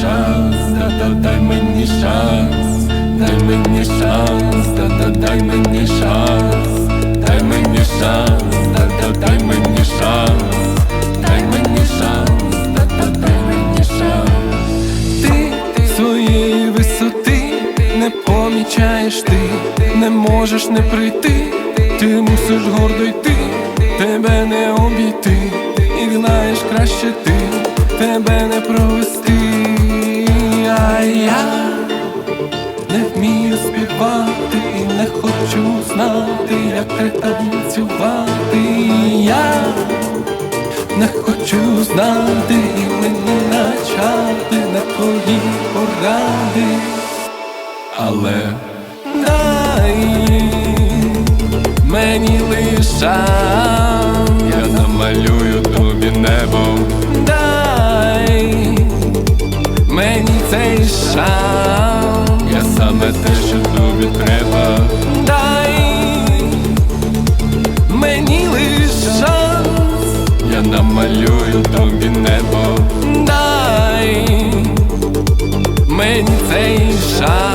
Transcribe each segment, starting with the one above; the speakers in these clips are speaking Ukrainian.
шанс, да-да, дай мені шанс, дай мені шанс, да-да, дай мені шанс, дай мені шанс, да-да, дай мені шанс, дай мені шанс, да-да, дай мені шанс. Ти своєї висоти не помічаєш ти, не можеш не прийти, ти мусиш гордо йти, тебе не обійти, і знаєш краще ти, тебе не вмію співати і не хочу знати, як треба танцювати. Я не хочу знати і мені начати на твої поради, але дай мені лише я намалюю тобі небо. Дай мені цей шанс, тобі треба. Дай мені лише шанс, я намалюю тобі небо. Дай мені цей шанс,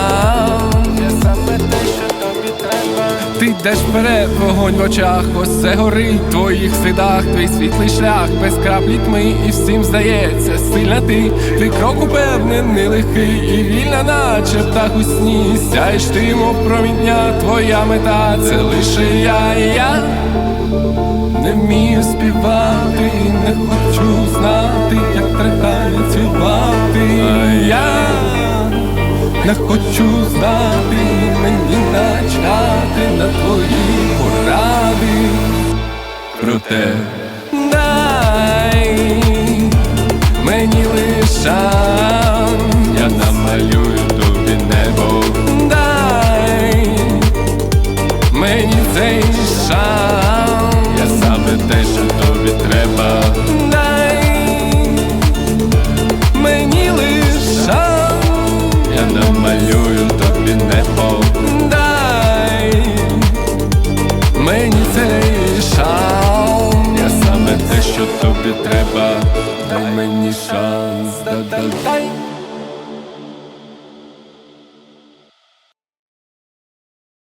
йдеш вперед, вогонь в очах, ось це горить в твоїх слідах, твій світлий шлях, без краплі тьми, і всім здається, сильна ти, ти крок упевнений, легкий і вільна, наче птах у сні, сяєш ти, мов проміння, твоя мета, це лише я, і я не вмію співати, і не хочу не хочу знати, мені начати на твої поради. Проте тобі треба. Дай мені шанс, да-да-дай